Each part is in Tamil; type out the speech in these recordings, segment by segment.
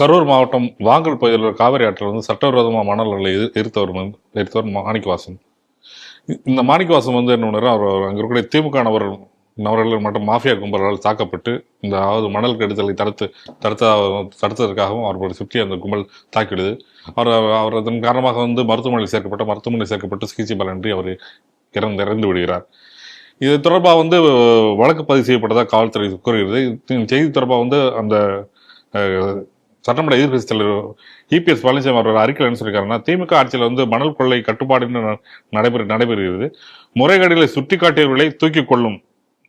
கரூர் மாவட்டம் வாங்கல் பகுதியில் உள்ள காவிரி ஆற்றில் வந்து சட்டவிரோதமாக மணல்களை எதிர் எரித்தவர் வந்து எரித்தவர் மாணிக்கவாசன். இந்த மாணிக்கவாசன் வந்து என்ன ஒன்று அவர் அங்கே இருக்கக்கூடிய திமுக நபர் நபர்கள் மற்றும் மாஃபியா கும்பலால் தாக்கப்பட்டு இந்த அதாவது மணல் கெடுதலை தடுத்து தடுத்த தடுத்ததற்காகவும் அவர் சுற்றி அந்த கும்பல் தாக்கிடுது அவர் அவர் அதன் காரணமாக வந்து மருத்துவமனையில் சேர்க்கப்பட்ட மருத்துவமனையில் சேர்க்கப்பட்டு சிகிச்சை பலனின்றி அவர் இறந்து இறந்து விடுகிறார். இது தொடர்பாக வந்து வழக்கு பதிவு செய்யப்பட்டதாக காவல்துறை கூறுகிறது. செய்தி தொடர்பாக வந்து அந்த சட்டமன்ற எதிர்கட்சி தலைவர் இபிஎஸ் பழனிசாமி அவர்கள் அறிக்கையில் என்ன சொல்லியிருக்காருன்னா திமுக ஆட்சியில் வந்து மணல் கொள்ளை கட்டுப்பாடு நடைபெற நடைபெறுகிறது. முறைகேடுகளை சுட்டிக்காட்டியவர்களை தூக்கி கொள்ளும்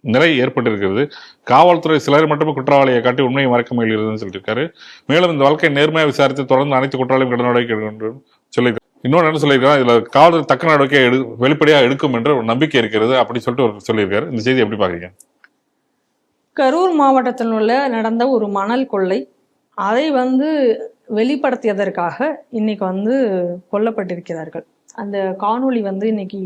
நிலை ஏற்பட்டிருக்கிறது. காவல்துறை சிலர் மட்டுமே குற்றவாளியை காட்டி உண்மையை மறைக்க முயல்கிறதுன்னு சொல்லியிருக்காரு. மேலும் இந்த வழக்கை நேர்மையாக விசாரித்து தொடர்ந்து அனைத்து குற்றவாளியும் கடன் நடவடிக்கை எடுக்கும் என்று சொல்லியிருக்காரு. இன்னொன்று என்ன சொல்லியிருக்காங்க இதில் காவல்துறை தக்க நடவடிக்கை எடு வெளிப்படையாக எடுக்கும் என்ற ஒரு நம்பிக்கை இருக்கிறது அப்படின்னு சொல்லிட்டு ஒரு சொல்லியிருக்காரு. இந்த செய்தி எப்படி பார்க்குறீங்க? கரூர் மாவட்டத்தில் உள்ள நடந்த ஒரு மணல் கொள்ளை அதை வந்து வெளிப்படுத்தியதற்காக இன்னைக்கு வந்து கொல்லப்பட்டிருக்கிறார்கள். அந்த காணொளி வந்து இன்னைக்கு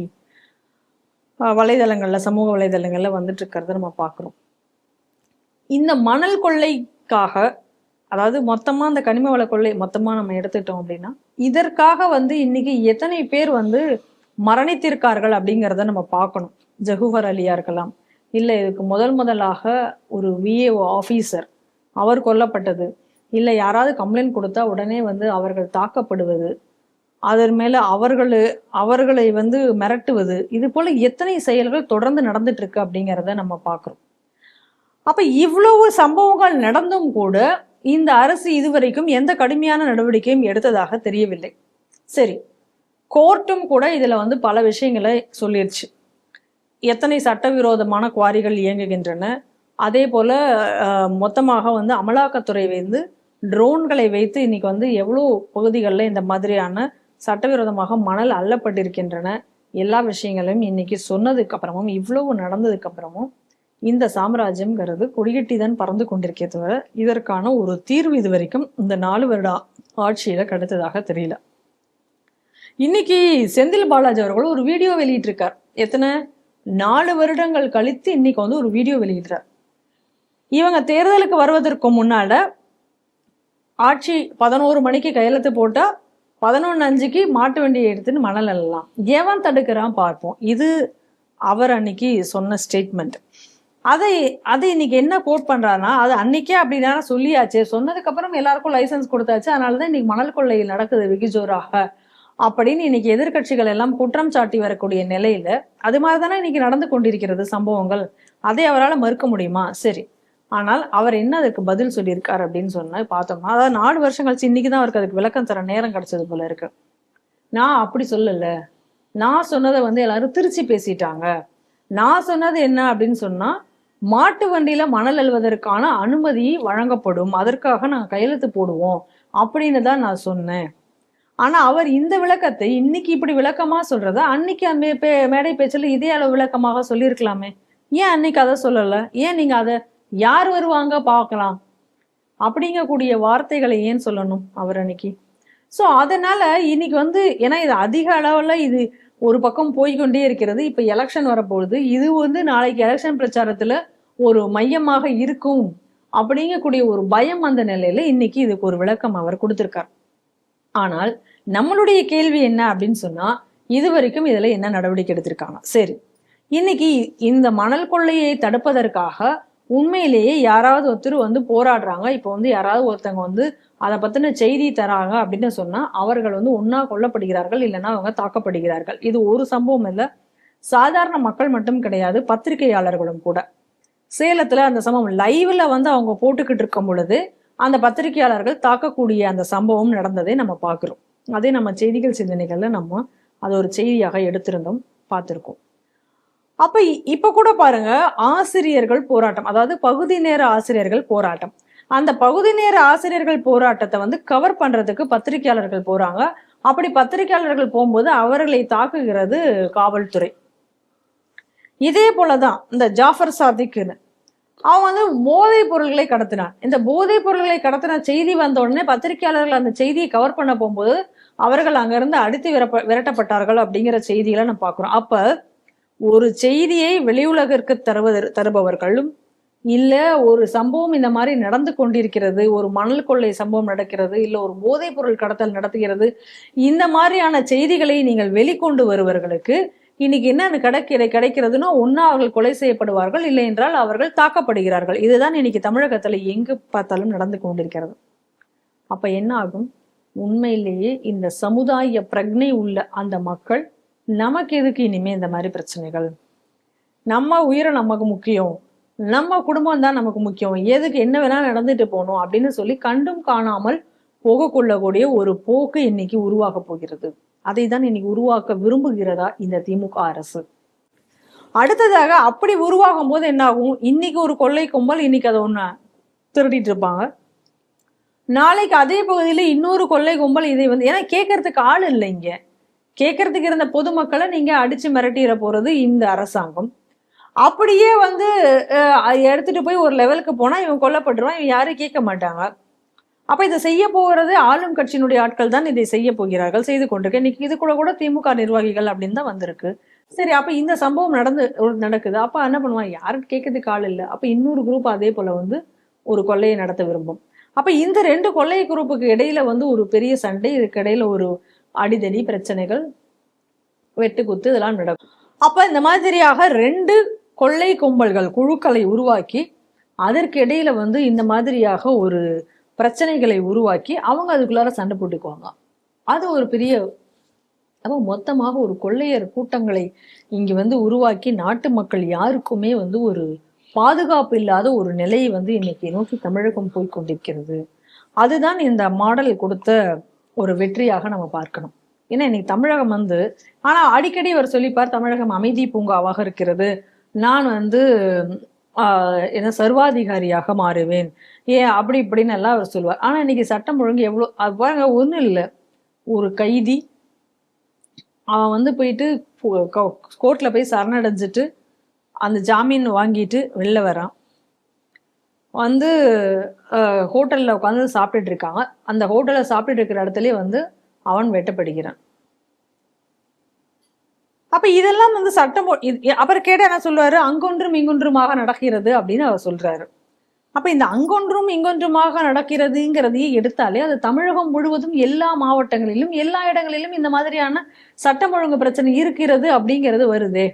வலைதளங்களில் சமூக வலைதளங்களில் வந்துட்டு இருக்கிறத நம்ம பார்க்குறோம். இந்த மணல் கொள்ளைக்காக அதாவது மொத்தமாக அந்த கனிம வள கொள்ளை மொத்தமாக நம்ம எடுத்துட்டோம் அப்படின்னா இதற்காக வந்து இன்னைக்கு எத்தனை பேர் வந்து மரணித்திருக்கார்கள் அப்படிங்கிறத நம்ம பார்க்கணும். ஜஹூஹர் அலியா இருக்கலாம். இல்லை இதுக்கு முதல் முதலாக ஒரு விஏஓ ஆஃபீஸர் அவர் கொல்லப்பட்டது. இல்லை யாராவது கம்ப்ளைண்ட் கொடுத்தா உடனே வந்து அவர்கள் தாக்கப்படுவது அதன் மேலே அவர்கள் அவர்களை வந்து மிரட்டுவது இது போல எத்தனை செயல்கள் தொடர்ந்து நடந்துட்டு இருக்கு அப்படிங்கிறத நம்ம பார்க்குறோம் அப்போ இவ்வளவு சம்பவங்கள் நடந்தும் கூட இந்த அரசு இதுவரைக்கும் எந்த கடுமையான நடவடிக்கையும் எடுத்ததாக தெரியவில்லை. சரி கோர்ட்டும் கூட இதில் வந்து பல விஷயங்களை சொல்லிருச்சு. எத்தனை சட்டவிரோதமான குவாரிகள் இயங்குகின்றன அதே போல மொத்தமாக வந்து அமலாக்கத்துறை வந்து ட்ரோன்களை வைத்து இன்னைக்கு வந்து எவ்வளோ பகுதிகளில் இந்த மாதிரியான சட்டவிரோதமாக மணல் அள்ளப்பட்டிருக்கின்றன எல்லா விஷயங்களையும் இன்னைக்கு சொன்னதுக்கு அப்புறமும் இவ்வளவு நடந்ததுக்கு அப்புறமும் இந்த சாம்ராஜ்யம்ங்கிறது கொடிகட்டி தான் பறந்து கொண்டிருக்கே தவிர இதற்கான ஒரு தீர்வு இது வரைக்கும் இந்த நாலு வருட ஆட்சியில கிடைத்ததாக தெரியல. இன்னைக்கு செந்தில் பாலாஜி அவர்கள் ஒரு வீடியோ வெளியிட்டிருக்கார். எத்தனை? நாலு வருடங்கள் கழித்து இன்னைக்கு வந்து ஒரு வீடியோ வெளியிடுறார். இவங்க தேர்தலுக்கு வருவதற்கு முன்னால ஆட்சி பதினோரு மணிக்கு கையெழுத்து போட்டால் பதினொன்று அஞ்சுக்கு மாட்டு வண்டியை எடுத்துன்னு மணல் எல்லாம் எவன் தடுக்கிறான் பார்ப்போம். இது அவர் அன்னைக்கு சொன்ன ஸ்டேட்மெண்ட் அதை அதை இன்னைக்கு என்ன கோட் பண்றாருன்னா அது அன்னைக்கே அப்படின்னா சொல்லியாச்சு. சொன்னதுக்கப்புறம் எல்லாருக்கும் லைசன்ஸ் கொடுத்தாச்சு. அதனால தான் இன்னைக்கு மணல் கொள்ளையில் நடக்குது வெகுஜோராக அப்படின்னு இன்னைக்கு எதிர்க்கட்சிகள் எல்லாம் குற்றம் சாட்டி வரக்கூடிய நிலையில அது மாதிரி தானே இன்னைக்கு நடந்து கொண்டிருக்கிறது சம்பவங்கள். அதை அவரால் மறுக்க முடியுமா? சரி. ஆனால் அவர் என்ன அதுக்கு பதில் சொல்லியிருக்காரு அப்படின்னு சொன்னா பார்த்தோம்னா அதாவது நாலு வருஷம் கழிச்சு இன்னைக்கு தான் அவருக்கு அதுக்கு விளக்கம் தர நேரம் கிடைச்சது போல இருக்கு. நான் அப்படி சொல்லல. நான் சொன்னதை வந்து எல்லாரும் திருச்சி பேசிட்டாங்க. நான் சொன்னது என்ன அப்படின்னு சொன்னா மாட்டு வண்டியில மணல் அள்ளுவதற்கான அனுமதி வழங்கப்படும். அதற்காக நாங்கள் கையெழுத்து போடுவோம் அப்படின்னு தான் நான் சொன்னேன். ஆனா அவர் இந்த விளக்கத்தை இன்னைக்கு இப்படி விளக்கமா சொல்றத அன்னைக்கு அந்த பே- மேடை பேச்சில் இதே அளவு விளக்கமாக சொல்லியிருக்கலாமே. ஏன் அன்னைக்கு அதை சொல்லலை? ஏன் நீங்க அதை யார் வருவாங்க பார்க்கலாம். அப்படிங்கக்கூடிய வார்த்தைகளை ஏன் சொல்லணும் அவர் அன்னைக்கு? ஸோ அதனால இன்னைக்கு வந்து ஏன்னா இது அதிக அளவில் இது ஒரு பக்கம் போய்க்கொண்டே இருக்கிறது. இப்போ எலெக்ஷன் வரப்போகுது. இது வந்து நாளைக்கு எலெக்ஷன் பிரச்சாரத்தில் ஒரு மையமாக இருக்கும் அப்படிங்கக்கூடிய ஒரு பயம் அந்த நிலையில இன்னைக்கு இதுக்கு ஒரு விளக்கம் அவர் கொடுத்திருக்கார். ஆனால் நம்மளுடைய கேள்வி என்ன அப்படின்னு சொன்னா இது வரைக்கும் இதுல என்ன நடவடிக்கை எடுத்திருக்காங்க? சரி இன்னைக்கு இந்த மணல் கொள்ளையை தடுப்பதற்காக உண்மையிலேயே யாராவது ஒருத்தர் வந்து போராடுறாங்க. இப்போ வந்து யாராவது ஒருத்தவங்க வந்து அதை பற்றின செய்தி தராங்க அப்படின்னு சொன்னால் அவர்கள் வந்து ஒன்றா கொல்லப்படுகிறார்கள் இல்லைன்னா அவங்க தாக்கப்படுகிறார்கள். இது ஒரு சம்பவம் இல்லை. சாதாரண மக்கள் மட்டும் கிடையாது பத்திரிகையாளர்களும் கூட. சேலத்தில் அந்த சம்பவம் லைவில் வந்து அவங்க போட்டுக்கிட்டு இருக்கும் பொழுது அந்த பத்திரிகையாளர்கள் தாக்கக்கூடிய அந்த சம்பவம் நடந்ததை நம்ம பார்க்குறோம். அதே நம்ம செய்திகள் சிந்தனைகளில் நம்ம அதை ஒரு செய்தியாக எடுத்திருந்தோம் பார்த்துருக்கோம். அப்ப இ- இப்ப கூட பாருங்க ஆசிரியர்கள் போராட்டம். அதாவது பகுதி நேர ஆசிரியர்கள் போராட்டம். அந்த பகுதி நேர ஆசிரியர்கள் போராட்டத்தை வந்து கவர் பண்றதுக்கு பத்திரிகையாளர்கள் போறாங்க. அப்படி பத்திரிகையாளர்கள் போகும்போது அவர்களை தாக்குகிறது காவல்துறை. இதே போலதான் இந்த ஜாஃபர் சாதிக்குன்னு. அவன் வந்து போதைப் பொருள்களை கடத்தினான். இந்த போதைப் பொருள்களை கடத்தின செய்தி வந்த உடனே பத்திரிகையாளர்கள் அந்த செய்தியை கவர் பண்ண போகும்போது அவர்கள் அங்கிருந்து அடித்து விரப்ப விரட்டப்பட்டார்கள் அப்படிங்கிற செய்திகளை நம்ம பார்க்குறோம். அப்போ ஒரு செய்தியை வெளியுலகிற்கு தருவது தருபவர்களும் இல்ல ஒரு சம்பவம் இந்த மாதிரி நடந்து கொண்டிருக்கிறது ஒரு மணல் கொள்ளை சம்பவம் நடக்கிறது இல்ல ஒரு போதைப் பொருள் கடத்தல் நடத்துகிறது இந்த மாதிரியான செய்திகளை நீங்கள் வெளிக்கொண்டு வருவர்களுக்கு இன்னைக்கு என்ன கிடைக்கிற கிடைக்கிறதுனா ஒன்னா அவர்கள் கொலை செய்யப்படுவார்கள் இல்லை என்றால் அவர்கள் தாக்கப்படுகிறார்கள். இதுதான் இன்னைக்கு தமிழகத்துல எங்கு பார்த்தாலும் நடந்து கொண்டிருக்கிறது. அப்ப என்ன ஆகும்? உண்மையிலேயே இந்த சமுதாய பிரக்னை உள்ள அந்த மக்கள் நமக்கு எதுக்கு இனிமே இந்த மாதிரி பிரச்சனைகள்? நம்ம உயிரை நமக்கு முக்கியம். நம்ம குடும்பம் தான் நமக்கு முக்கியம். எதுக்கு என்ன வேணா நடந்துட்டு போகணும் அப்படின்னு சொல்லி கண்டும் காணாமல் போக கொள்ளக்கூடிய ஒரு போக்கு இன்னைக்கு உருவாக போகிறது. அதை தான் இன்னைக்கு உருவாக்க விரும்புகிறதா இந்த திமுக அரசு. அடுத்ததாக அப்படி உருவாகும் போது என்ன ஆகும் இன்னைக்கு ஒரு கொள்ளை கும்பல் இன்னைக்கு அதை ஒன்று திருடிட்டு இருப்பாங்க. நாளைக்கு அதே பகுதியில் இன்னொரு கொள்ளை கும்பல் இதை வந்து ஏன்னா கேட்கறதுக்கு ஆள் இல்லை இங்கே. கேட்கறதுக்கு இருந்த பொதுமக்களை நீங்க அடிச்சு மிரட்டிட போறது இந்த அரசாங்கம். அப்படியே வந்து எடுத்துட்டு போய் ஒரு லெவலுக்கு போனா இவன் கொல்லப்பட்டுருவான் இவன் யாரும் கேட்க மாட்டாங்க. அப்ப இதை செய்ய போகிறது ஆளும் கட்சியினுடைய ஆட்கள் தான் இதை செய்ய போகிறார்கள் செய்து கொண்டிருக்கேன் இன்னைக்கு இது கூட கூட திமுக நிர்வாகிகள் அப்படின்னு தான் வந்திருக்கு. சரி அப்ப இந்த சம்பவம் நடந்து நடக்குது. அப்ப என்ன பண்ணுவான்? யாரும் கேட்கறதுக்கு ஆள் இல்லை. அப்ப இன்னொரு குரூப் அதே போல வந்து ஒரு கொள்ளையை நடத்த விரும்பும். அப்ப இந்த ரெண்டு கொள்ளை குரூப்புக்கு இடையில வந்து ஒரு பெரிய சண்டை இதுக்கு இடையில ஒரு அடிதடி பிரச்சனைகள் வெட்டுக்குத்து இதெல்லாம் நடக்கும். அப்ப இந்த மாதிரியாக ரெண்டு கொள்ளை கும்பல்கள் குழுக்களை உருவாக்கி அதற்கு இடையில வந்து இந்த மாதிரியாக ஒரு பிரச்சனைகளை உருவாக்கி அவங்க அதுக்குள்ளார சண்டை போட்டுக்குவாங்க. அது ஒரு பெரிய அப்போ மொத்தமாக ஒரு கொள்ளையர் கூட்டங்களை இங்கே வந்து உருவாக்கி நாட்டு மக்கள் யாருக்குமே வந்து ஒரு பாதுகாப்பு இல்லாத ஒரு நிலையை வந்து இன்னைக்கு நோக்கி தமிழகம் போய் கொண்டிருக்கிறது. அதுதான் இந்த மாடல் கொடுத்த ஒரு வெற்றியாக நம்ம பார்க்கணும். ஏன்னா இன்னைக்கு தமிழகம் வந்து ஆனா அடிக்கடி அவர் சொல்லிப்பார் தமிழகம் அமைதி பூங்காவாக இருக்கிறது. நான் வந்து என்ன சர்வாதிகாரியாக மாறுவேன். ஏன் அப்படி இப்படின்னு எல்லாம் அவர் சொல்லுவார். ஆனா இன்னைக்கு சட்டம் ஒழுங்கு எவ்வளோ அது பாருங்க ஒன்றும் இல்லை. ஒரு கைதி அவன் வந்து போயிட்டு கோர்ட்ல போய் சரணடைஞ்சிட்டு அந்த ஜாமீன் வாங்கிட்டு வெளில வரான். வந்து ஹோட்டலில் உட்காந்து சாப்பிட்டுட்டு இருக்காங்க அந்த ஹோட்டலில் சாப்பிட்டுட்டு இருக்கிற இடத்துலயே வந்து அவன் வெட்டப்படுகிறான். அப்ப இதெல்லாம் வந்து சட்டம் அவர் அப்புறம் கேட்ட என்ன சொல்லுவாரு? அங்கொன்றும் இங்கொன்றுமாக நடக்கிறது அப்படின்னு அவர் சொல்றாரு. அப்ப இந்த அங்கொன்றும் இங்கொன்றுமாக நடக்கிறதுங்கிறதையே எடுத்தாலே அது தமிழகம் முழுவதும் எல்லா மாவட்டங்களிலும் எல்லா இடங்களிலும் இந்த மாதிரியான சட்டம் ஒழுங்கு பிரச்சனை இருக்கிறது அப்படிங்கிறது வருதே.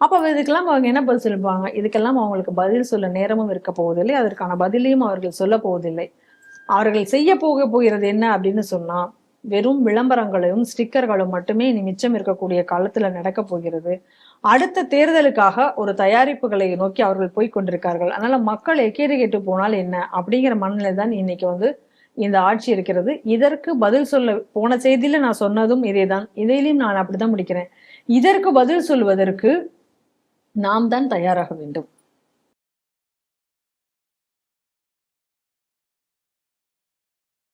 அப்போ இதுக்கெல்லாம் அவங்க என்ன பதில் சொல்லுவாங்க? இதுக்கெல்லாம் அவங்களுக்கு பதில் சொல்ல நேரமும் இருக்க போவதில்லை. அதற்கான பதிலையும் அவர்கள் சொல்ல போவதில்லை. அவர்கள் செய்ய போக போகிறது என்ன அப்படின்னு சொன்னா வெறும் விளம்பரங்களையும் ஸ்டிக்கர்களும் மட்டுமே இனி மிச்சம் இருக்கக்கூடிய காலத்துல நடக்க போகிறது. அடுத்த தேர்தலுக்காக ஒரு தயாரிப்புகளை நோக்கி அவர்கள் போய் கொண்டிருக்கார்கள். அதனால மக்கள் எக்கேடு கேட்டு போனால் என்ன? அப்படிங்கிற மனநிலை தான் இன்னைக்கு வந்து இந்த ஆட்சி இருக்கிறது. இதற்கு பதில் சொல்ல போன செய்தியில நான் சொன்னதும் இதே தான் இதையிலையும் நான் அப்படிதான் முடிக்கிறேன். இதற்கு பதில் சொல்வதற்கு நாம் தான் தயாராக வேண்டும்.